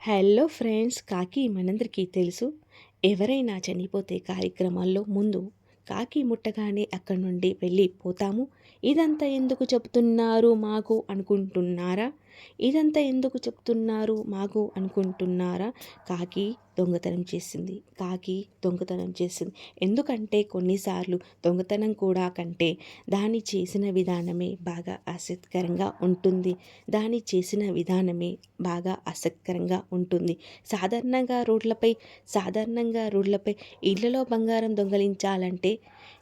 Hello friends కాకి మనందరికీ తెలుసు. ఎవరైనా చనిపోతే కార్యక్రమాల్లో ముందు కాకి ముట్టగానే అక్కడి నుండి వెళ్ళిపోతాము ఇదంతా ఎందుకు చెప్తున్నారు మాకు అనుకుంటున్నారా? ఇదంతా ఎందుకు చెప్తున్నారు మాకు అనుకుంటున్నారా? కాకి దొంగతనం చేసింది. కాకి దొంగతనం చేసింది. ఎందుకంటే కొన్నిసార్లు దొంగతనం కూడా కంటే దాన్ని చేసిన విధానమే బాగా ఆసక్తికరంగా ఉంటుంది. దాన్ని చేసిన విధానమే బాగా ఆసక్తికరంగా ఉంటుంది. సాధారణంగా రోడ్లపై సాధారణంగా రోడ్లపై ఇళ్ళలో బంగారం దొంగలించాలంటే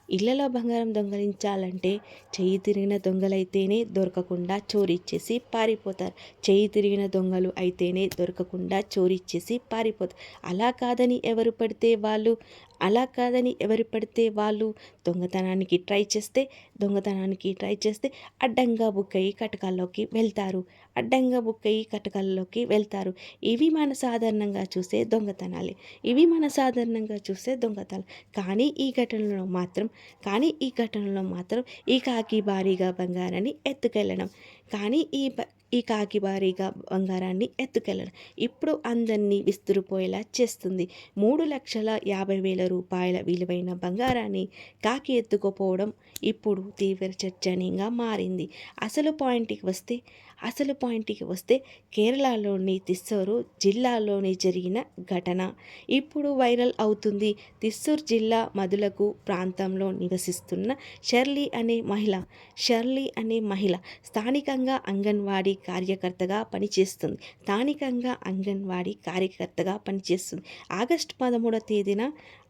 ఇళ్ళలో బంగారం దొంగలించాలంటే చెయ్యి తిరిగిన దొంగలైతేనే దొరకకుండా చోరిచ్చేసి పారిపోతారు. చెయ్యి తిరిగిన దొంగలు అయితేనే దొరకకుండా చోరిచ్చేసి పారిపోతారు. అలా కాదని ఎవరు పడితే వాళ్ళు? అలా కాదని ఎవరు పడితే వాళ్ళు దొంగతనానికి ట్రై చేస్తే దొంగతనానికి ట్రై చేస్తే అడ్డంగా బుక్ అయ్యి కటకాల్లోకి వెళ్తారు. అడ్డంగా బుక్ అయ్యి కటకాల్లోకి వెళ్తారు. ఇవి మన సాధారణంగా చూసే దొంగతనాలే. ఇవి మన సాధారణంగా చూసే దొంగతనాలు. కానీ ఈ ఘటనలో మాత్రం కానీ ఈ ఘటనలో మాత్రం ఈ కాకి భారీగా బంగారాన్ని ఎత్తుకెళ్ళడం. కానీ ఈ ఈ కాకి భారీగా బంగారాన్ని ఎత్తుకెళ్ళడం. ఇప్పుడు అందరినీ విస్తురుపోయేలా చేస్తుంది. మూడు లక్షల యాభై వేల రూపాయల విలువైన బంగారాన్ని కాకి ఎత్తుకుపోవడం ఇప్పుడు తీవ్ర చర్చనీయంగా మారింది. అసలు పాయింట్కి వస్తే అసలు పాయింట్కి వస్తే కేరళలోని తిస్సూరు జిల్లాలోని జరిగిన ఘటన. ఇప్పుడు వైరల్ అవుతుంది. తిస్సూర్ జిల్లా మధులకు ప్రాంతంలో నివసిస్తున్న షర్లీ అనే మహిళ. షర్లీ అనే మహిళ స్థానికంగా అంగన్వాడీ కార్యకర్తగా పనిచేస్తుంది. స్థానికంగా అంగన్వాడీ కార్యకర్తగా పనిచేస్తుంది. ఆగస్టు పదమూడవ తేదీన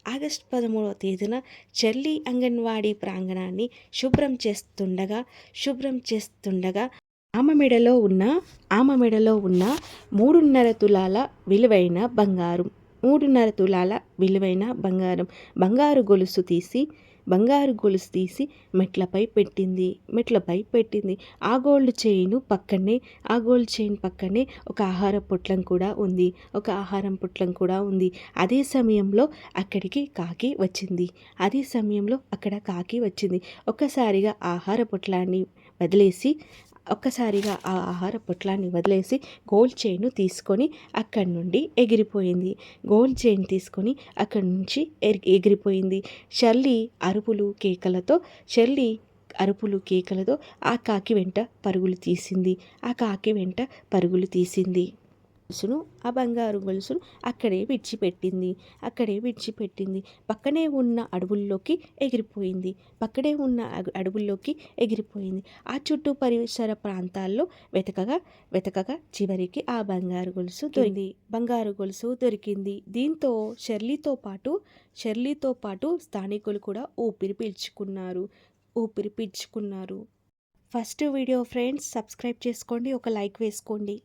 ఆగస్ట్ పదమూడవ తేదీన చెల్లి అంగన్వాడీ ప్రాంగణాన్ని శుభ్రం చేస్తుండగా శుభ్రం చేస్తుండగా ఆమె మెడలో ఉన్న ఆమె మెడలో ఉన్న మూడున్నర తులాల విలువైన బంగారం మూడున్నర తులాల విలువైన బంగారం బంగారు గొలుసు తీసి బంగారు గొలుసు తీసి మెట్లపై పెట్టింది. మెట్లపై పెట్టింది. ఆ గోల్డ్ చైన్ పక్కనే ఆ గోల్డ్ చైన్ పక్కనే ఒక ఆహార పొట్లం కూడా ఉంది. ఒక ఆహారం పొట్లం కూడా ఉంది. అదే సమయంలో అక్కడికి కాకి వచ్చింది. అదే సమయంలో అక్కడ కాకి వచ్చింది. ఒక్కసారిగా ఆహార పొట్లాన్ని వదిలేసి ఒక్కసారిగా ఆ ఆహార పొట్లాన్ని వదిలేసి గోల్డ్ చైన్ను తీసుకొని అక్కడి నుండి ఎగిరిపోయింది. గోల్డ్ చైన్ తీసుకొని అక్కడి నుంచి ఎగిరిపోయింది. షర్లీ అరుపులు కేకలతో షర్లీ అరుపులు కేకలతో ఆ కాకి వెంట పరుగులు తీసింది. ఆ కాకి వెంట పరుగులు తీసింది. గొలుసును ఆ బంగారు గొలుసును అక్కడే విడిచిపెట్టింది. అక్కడే విడిచిపెట్టింది. పక్కనే ఉన్న అడవుల్లోకి ఎగిరిపోయింది. పక్కనే ఉన్న అడవుల్లోకి ఎగిరిపోయింది. ఆ చుట్టూ పరిసర ప్రాంతాల్లో వెతకగా వెతకగా చివరికి ఆ బంగారు గొలుసు దొరికింది. బంగారు గొలుసు దొరికింది. దీంతో షెర్లీతో పాటు షెర్లీతో పాటు స్థానికులు కూడా ఊపిరి పీల్చుకున్నారు. ఊపిరి పీల్చుకున్నారు. ఫస్ట్ వీడియో ఫ్రెండ్స్ సబ్స్క్రైబ్ చేసుకోండి. ఒక లైక్ వేసుకోండి.